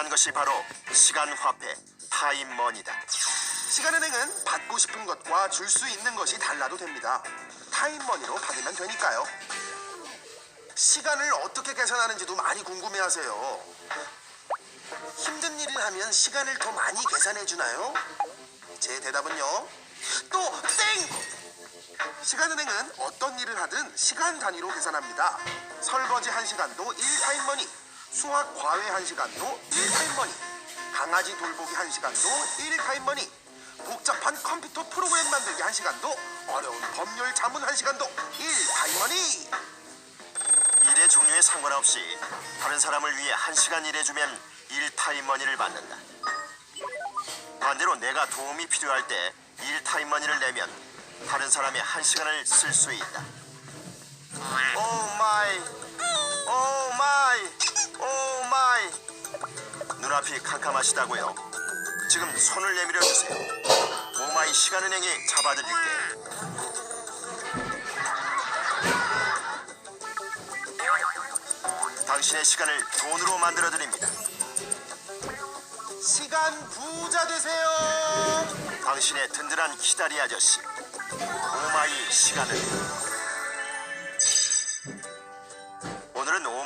발견한 것이 바로 시간 화폐 타임머니다. 시간은행은 받고 싶은 것과 줄 수 있는 것이 달라도 됩니다. 타임머니로 받으면 되니까요. 시간을 어떻게 계산하는지도 많이 궁금해하세요. 힘든 일을 하면 시간을 더 많이 계산해 주나요? 제 대답은요. 또 땡! 시간은행은 어떤 일을 하든 시간 단위로 계산합니다. 설거지 1시간도 1타임머니, 수학 과외 1시간도 1타임머니, 강아지 돌보기 1시간도 1타임머니, 복잡한 컴퓨터 프로그램 만들기 1시간도 어려운 법률 자문 1시간도 1타임머니! 일의 종류에 상관없이 다른 사람을 위해 한 시간 일해주면 일 타임머니를 받는다. 반대로 내가 도움이 필요할 때일 타임머니를 내면 다른 사람의 한 시간을 쓸 수 있다. 오 마이, 오 마이, 오 마이. 눈앞이 캄캄하시다고요. 지금 손을 내밀어 주세요. 오 마이 시간은행이 잡아드릴게. 당신의 시간을 돈으로 만들어 드립니다. 시간 부자 되세요! 당신의 든든한 기다리 아저씨 오마이 시간은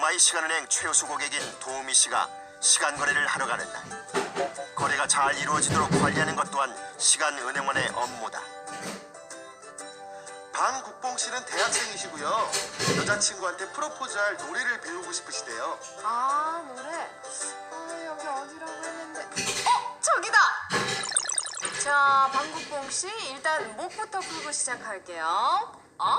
오마이 시간은행 최우수 고객인 도우미 씨가 시간 거래를 하러 가는 날 거래가 잘 이루어지도록 관리하는 것 또한 시간은행원의 업무다. 방국봉 씨는 대학생이시고요. 여자친구한테 프로포즈할 노래를 배우고 싶으시대요. 아 노래? 아 여기 어디라고 했는데. 어? 저기다! 자 방국봉 씨 일단 목부터 풀고 시작할게요. 아,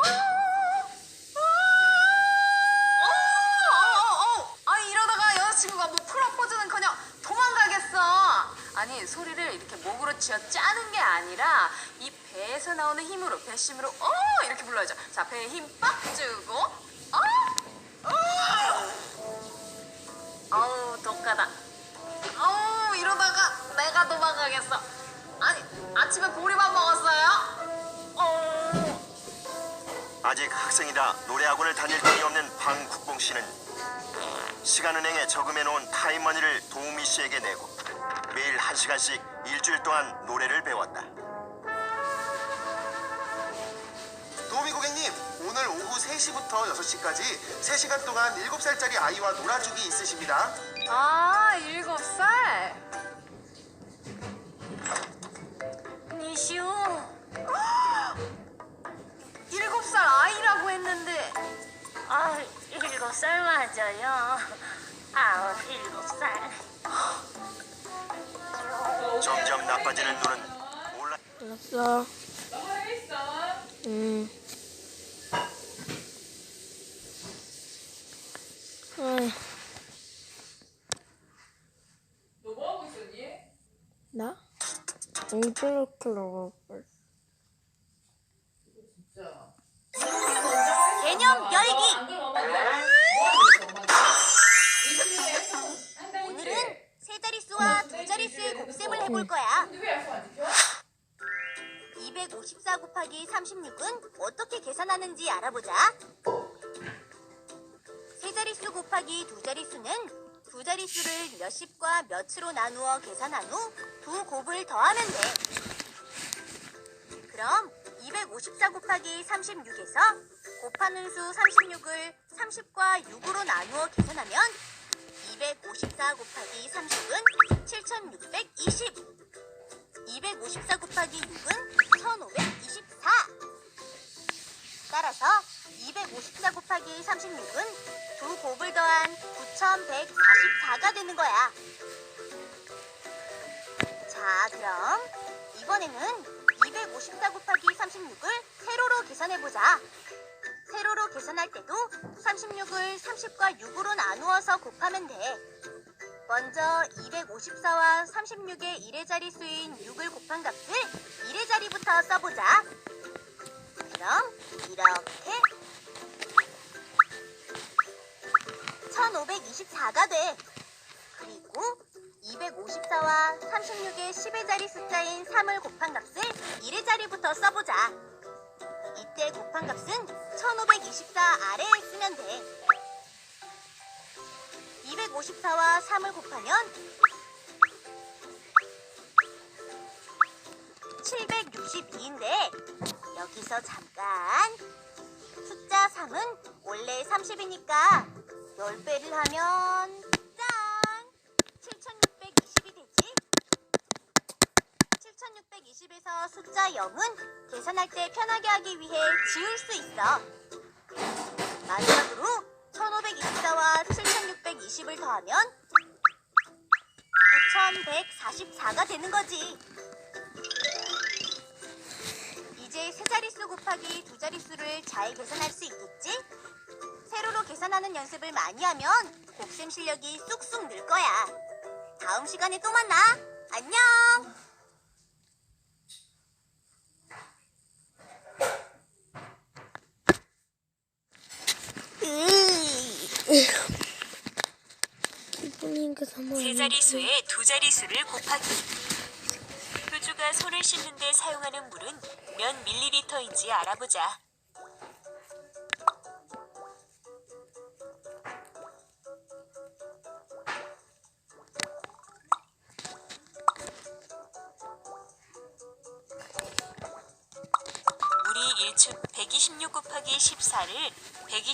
아니 소리를 이렇게 목으로 쥐어 짜는 게 아니라 이 배에서 나오는 힘으로 배심으로 어! 이렇게 불러야죠. 자 배에 힘 빡 주고 어! 아우 독하다. 아우 이러다가 내가 도망가겠어. 아니 아침에 보리밥 먹었어요? 어! 아직 학생이라 노래학원을 다닐 돈이 없는 방국봉 씨는 시간은행에 저금해 놓은 타임머니를 도우미 씨에게 내고 매일 한 시간씩 일주일 동안 노래를 배웠다. 도우미 고객님, 오늘 오후 3시부터 6시까지 3시간 동안 7살짜리 아이와 놀아주기 있으십니다. 아, 일곱 살? 니슈 일곱 살 아이라고 했는데 아 일곱 살 맞아요 아 일곱 살 점점 나빠지는 눈은 몰라. 알았어. 응. 응. 너 뭐하고 있었니? 나? 엉클로클로 몇으로 나누어 계산한 후 두 곱을 더하면 돼. 그럼 254 곱하기 36에서 곱하는 수 36을 30과 6으로 나누어 계산하면 254 곱하기 30은 7620 254 곱하기 6은 1524 따라서 254 곱하기 36은 두 곱을 더한 9144가 되는 거야 자 그럼 이번에는 254 곱하기 36을 세로로 계산해보자 세로로 계산할 때도 36을 30과 6으로 나누어서 곱하면 돼 먼저 254와 36의 1의 자리 수인 6을 곱한 값을 1의 자리부터 써보자. 그럼 이렇게 1524가 돼. 그리고 254와 36의 10의 자리 숫자인 3을 곱한 값을 1의 자리부터 써보자. 이때 곱한 값은 1524 아래에 쓰면 돼. 254와 3을 곱하면 762인데 여기서 잠깐 숫자 3은 원래 30이니까 10배를 하면 짠! 7620이 되지? 7620에서 숫자 0은 계산할 때 편하게 하기 위해 지울 수 있어. 마지막으로 1524와 7620을 더하면 9144가 되는 거지. 이제 세 자릿수 곱하기 두 자릿수를 잘 계산할 수 있겠지? 세로로 계산하는 연습을 많이 하면 곱셈 실력이 쑥쑥 늘 거야. 다음 시간에 또 만나. 안녕! 기분이니까 한번 세 자리수에 두 자리수를 곱하기. 표주가 손을 씻는데 사용하는 물은 몇 밀리리터인지 알아보자.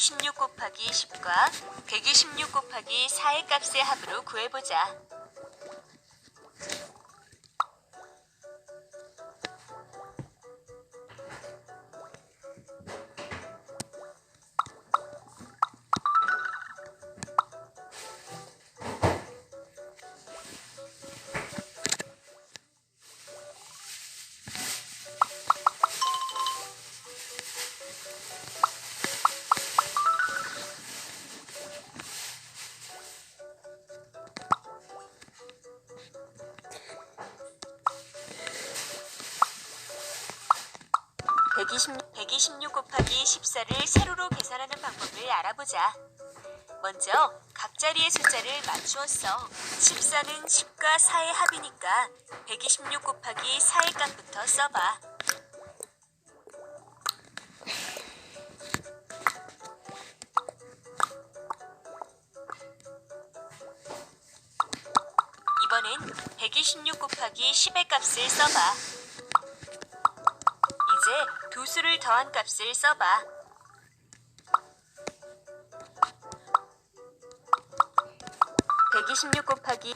126 곱하기 10과 126 곱하기 4의 값의 합으로 구해보자. (120) 126 곱하기 14를 세로로 계산하는 방법을 알아보자. 먼저 각 자리의 숫자를 맞추었어. 14는 10과 4의 합이니까 126 곱하기 4의 값부터 써봐. 이번엔 126 곱하기 10의 값을 써봐. 이제 두 수를 더한 값을 써봐. (126) 곱하기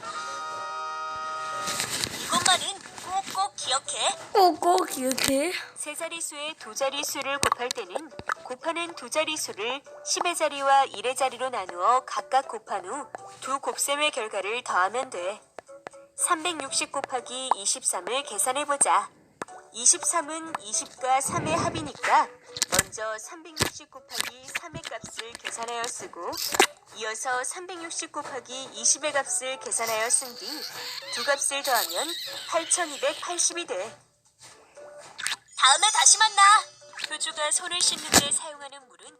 이것만은 꼭꼭 기억해 꼭꼭 기억해. 세 자리수에 두 자리수를 곱할 때는 곱하는 두 자리수를 10의 자리와 1의 자리로 나누어 각각 곱한 후 두 곱셈의 결과를 더하면 돼. 360 곱하기 23을 계산해보자. 23은 20과 3의 합이니까 먼저 360 곱하기 3의 값을 계산하여 쓰고 이어서 360 곱하기 20의 값을 계산하여 쓴 뒤 두 값을 더하면 8280이 돼. 다음에 다시 만나. 표주가 손을 씻는 데 사용하는 물은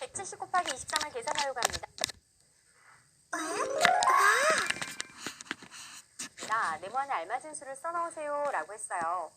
170 곱하기 23을 계산하려고 합니다. 자, 네모 안에 알맞은 수를 써넣으세요 라고 했어요.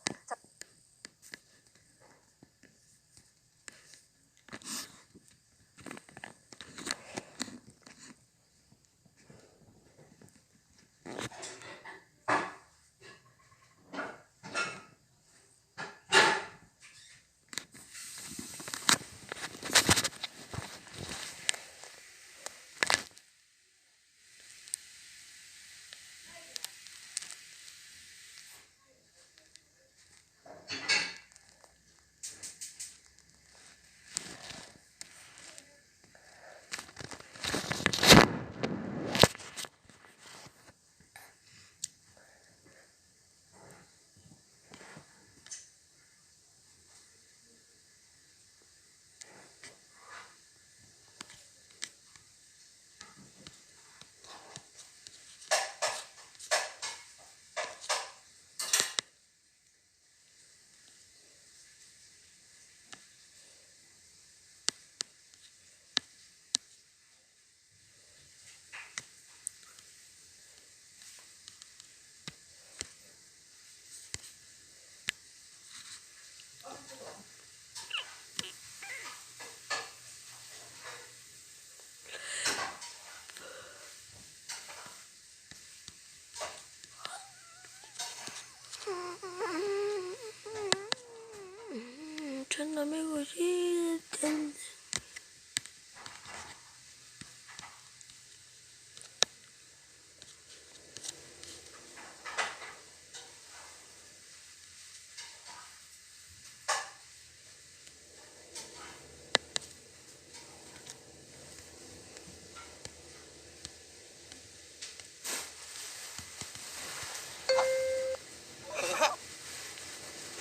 천 남의 것이 텐데.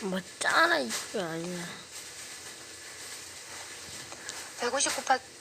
뭐 짜라 이거 아니야. 150 곱하기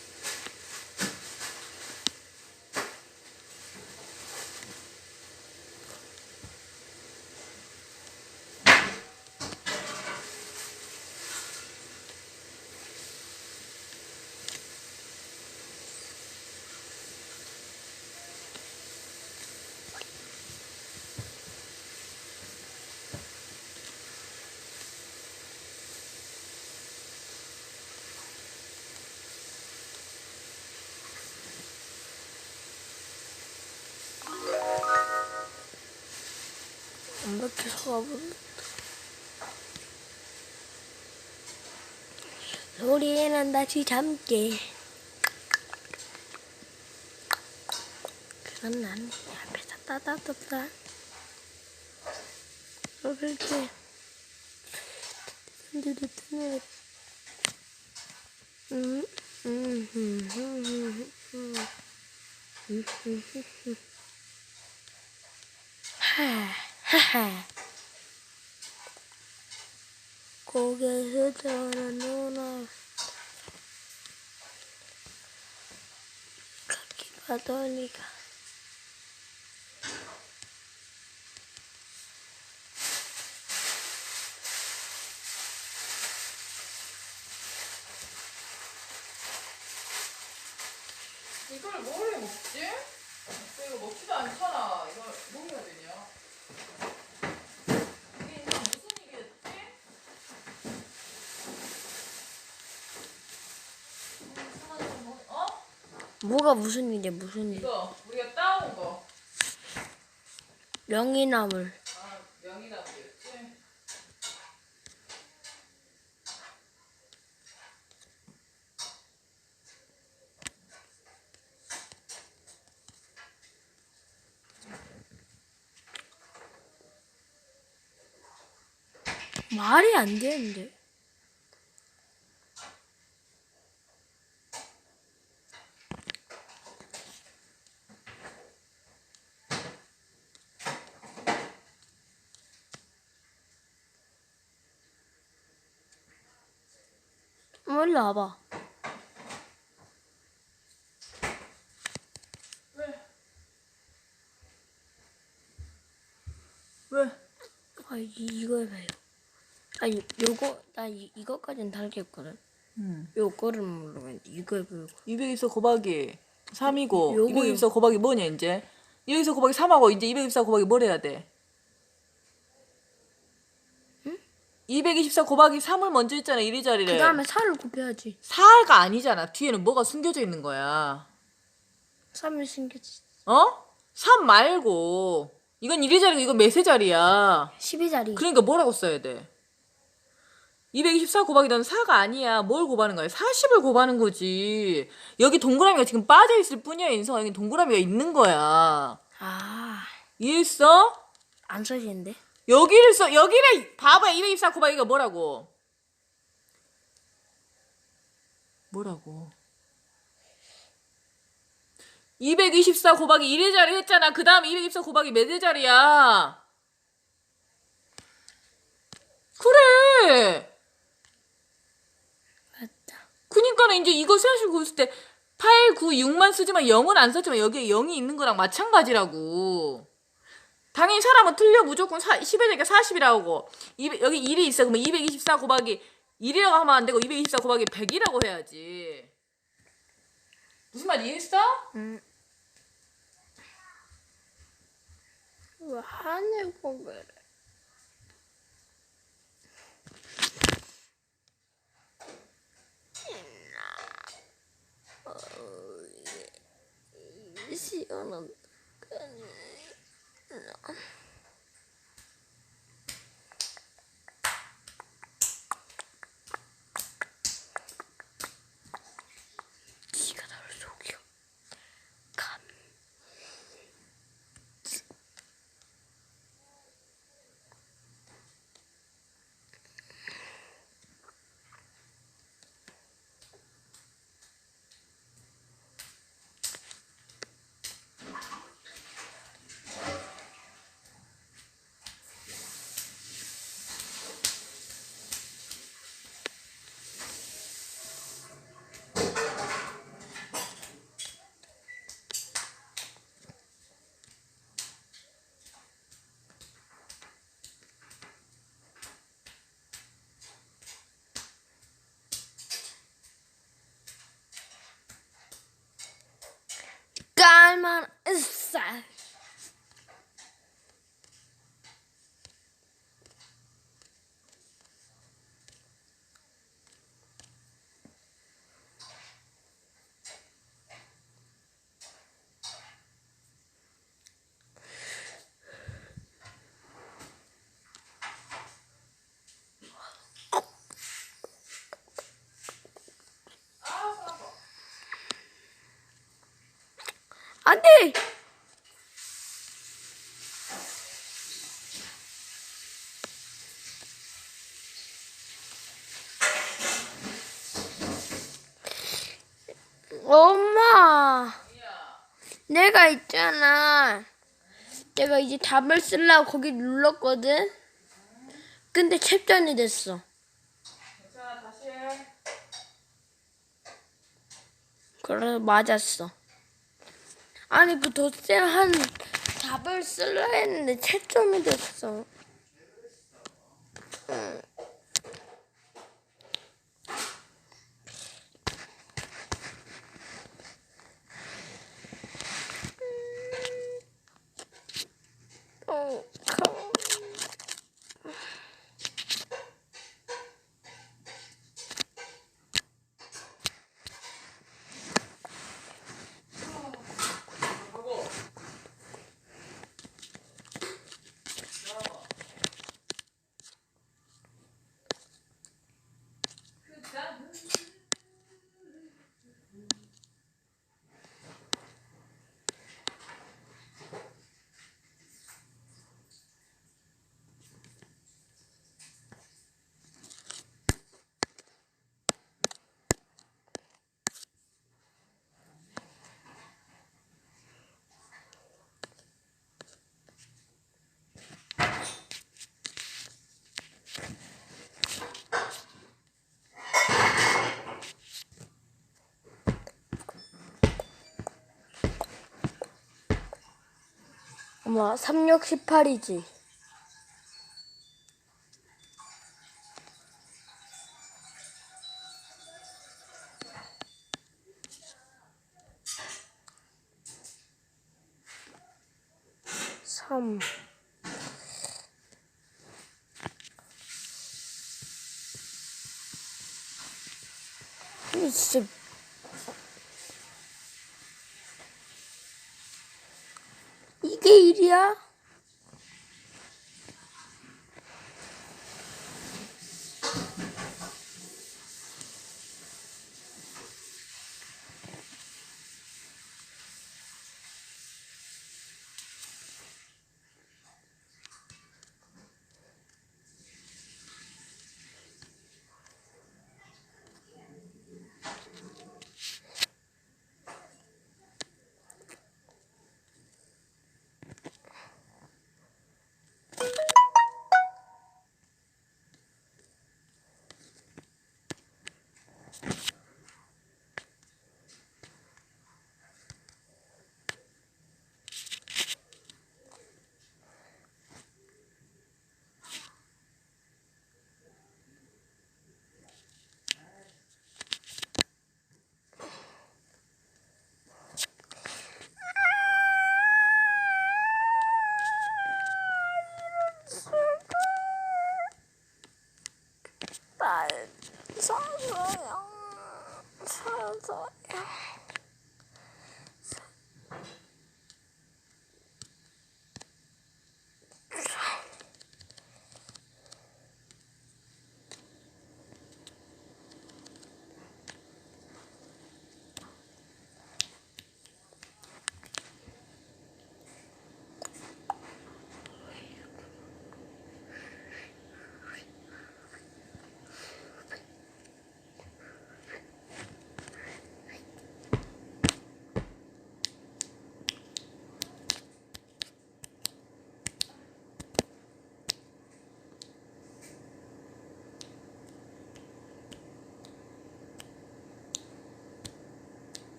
완벽해서 가보는 소리는 다시 잠게 그건 난 앞에서 때 근데도 뜨네 음, 음, 음, 음, 음, 음. 음, 음, 음, 음. 하, 하하. 고개에서 드러난 누나. 그렇게 받으니까. 이걸 뭘 해 먹지? 이거 먹지도 않잖아. 이걸 뭐 해야 되냐? 이게 이상 무슨 일이겠지? 음, 사과도 뭐- 어? 뭐가 무슨 일이야, 무슨 일. 이거 우리가 따온 거. 명이나물. 아? 말이 안 되는데. 일로 와봐. 왜? 왜? 아, 이, 이걸 봐요. 아니, 요거, 나 이, 이거까지는 달겠거든. 음. 요거를 모르면 이걸 배우고. 224 곱하기 3이고 요거요. 224 곱하기 뭐냐 이제 224 곱하기 3하고 이제 224 곱하기 뭘 해야 돼? 224 곱하기 3을 먼저 했잖아 이리자리를 그 다음에 살을 곱해야지. 4가 아니잖아 뒤에는 뭐가 숨겨져 있는 거야 3이 생겼지. 어? 3 말고 이건 이리자리고 이건 몇세자리야 12자리. 그러니까 뭐라고 써야 돼? 224 곱하기 넌 4가 아니야. 뭘 곱하는 거야? 40을 곱하는 거지. 여기 동그라미가 지금 빠져 있을 뿐이야, 인성아. 여기 동그라미가 있는 거야. 아, 이해했어? 안 써지는데? 여기를 써. 여기를 바보야. 224 곱하기가 뭐라고? 뭐라고? 224 곱하기 1의 자리 했잖아. 그 다음 224 곱하기 몇의 자리야? 그래. 맞다. 그니까는 이제 이거 생각해 보실 때 8, 9, 6만 쓰지만 0은 안 썼지만 여기에 0이 있는 거랑 마찬가지라고. 당연히 사람은 틀려 무조건 10에 되니까 40이라고. 200, 여기 1이 있어. 그러면 224 곱하기 1이라고 하면 안 되고 224 곱하기 100이라고 해야지. 무슨 말 이해했어? 왜 하늘고 그래? 시원한 嗯 안 돼! 엄마! 내가 있잖아. 내가 이제 답을 쓰려고 거기 눌렀거든? 근데 캡전이 됐어. 그래서 맞았어. 아니 그 덧셈 한 답을 쓰려 했는데 채점이 됐어. 엄마 36, 18이지. 삼. 이 진짜 이게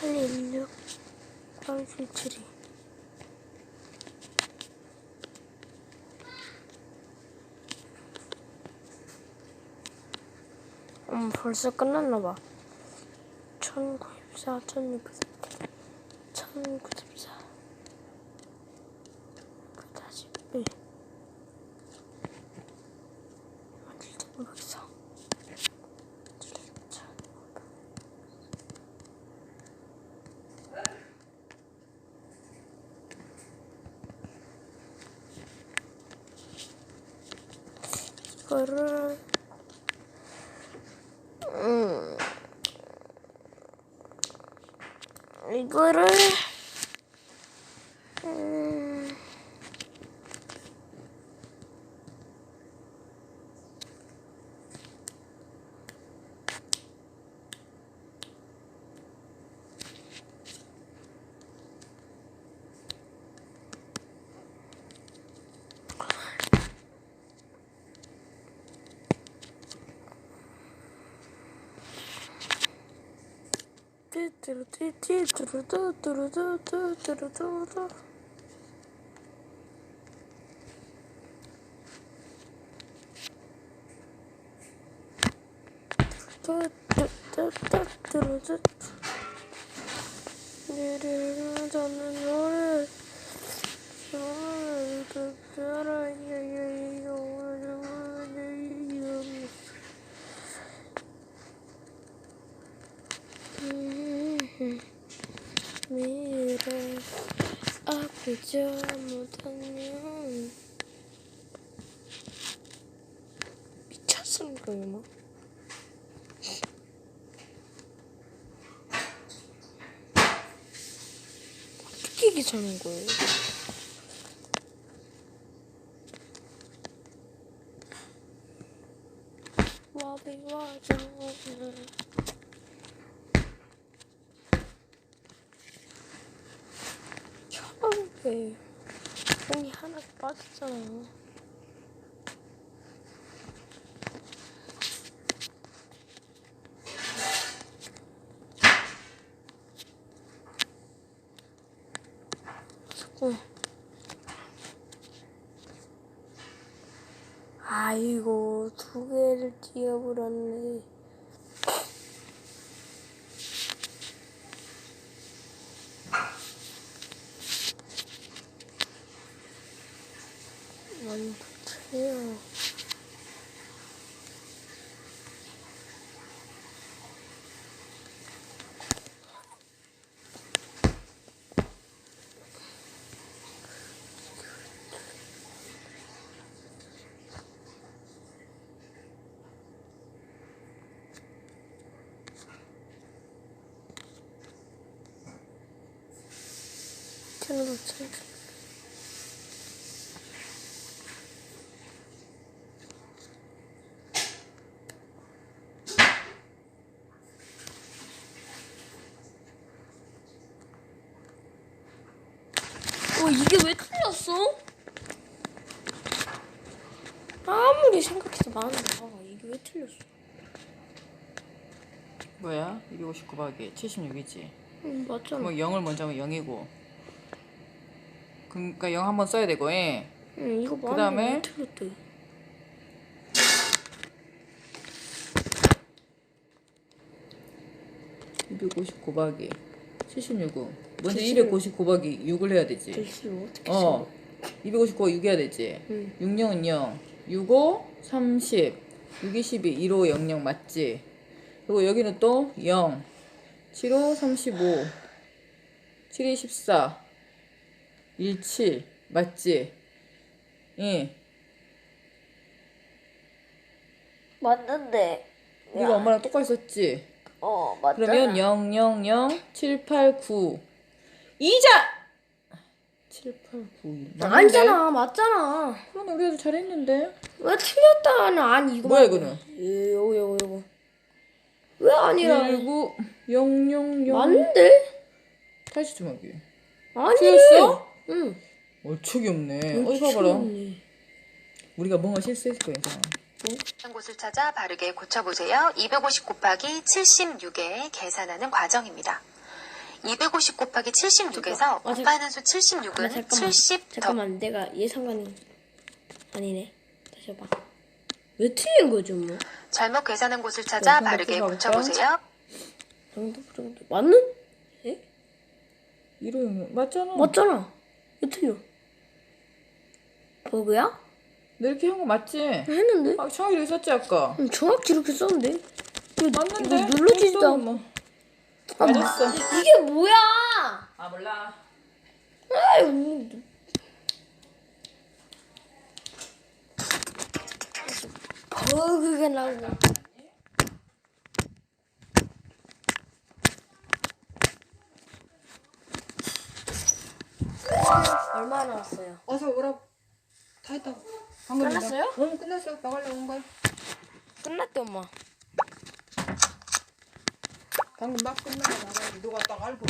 816 3772 음 벌써 끝났나봐. 1994 1600 1900 뚜뚜루뚜뚜뚜루뚜뚜뚜뚜뚜뚜뚜 뚜뚜뚜뚜뚜뚜뚜 저는 너를 너를 듣더라 야야야 미래 아프지 못하면 거예요 뭐 어떻게 귀찮은 거예요? 와비 와줘 처음에 형이 하나 빠졌잖아요. 자꾸 아이고 두 개를 띄어버렸네. 많이 붙어요. 채널 붙여. 어 이게 왜 틀렸어? 아무리 생각해도 봐 이게 왜 틀렸어? 뭐야? 259 곱하기 76이지. 응 맞잖아. 뭐 0을 먼저 하면 0이고. 그러니까 0 한번 써야 되고 예. 응 이거 뭐 그다음에 하는 거 어떻게 또250 곱하기 76 먼저 250 곱하기 6을 해야 되지. 어. 250 곱하기 6 해야 되지. 응. 60은 0 65 30 6 12 15 00 맞지? 그리고 여기는 또 0 75 35 72 14 17 맞지? 예. 맞는데. 왜 이거 엄마랑 똑같이 썼지? 어, 맞아. 그러면 0, 0, 0, 7, 8, 9. 이자! 7, 8, 9. 아니잖아, 맞잖아. 그럼 우리 아주 잘했는데? 왜 틀렸다는 아니 이거. 뭐야, 이거는? 요거 요거 요거. 왜 아니라? 19, 0, 0, 0. 맞는데? 다시 좀 하기. 아니. 틀렸어? 응. 어처기 없네 어디 봐봐라 틀렸네. 우리가 뭔가 실수했을 거야 이상아 한 곳을 찾아 바르게 고쳐보세요. 250 곱하기 76에 계산하는 과정입니다. 250 곱하기 76에서 아, 잠- 곱하는 수나 76은 잠깐만. 70 더 잠깐만 내가 예상가는 아니네. 다시 해봐. 왜 틀린 거죠 뭐? 잘못 계산한 곳을 찾아 네, 바르게 생각해볼까? 고쳐보세요. 정도 정도 맞는? 예? 이름 맞잖아. 맞잖아. 왜 틀려? 버그야? 내 이렇게 한 거 맞지? 했는데? 아, 정확히 이렇게 썼지 아까. 음, 정확히 이렇게 썼는데? 이거, 맞는데? 이거 눌러지지도 않고. 뭐. 아, 맞았어. 이게 뭐야? 아 몰라. 아유, 버그가 나오고. 얼마 나왔어요? 어서 오라고. 다 했다고. 방금 끝났어요? 응 끝났어. 나가려고 온 거야. 끝났대 엄마. 방금 막 끝나고 나가야지. 너가 딱 알고.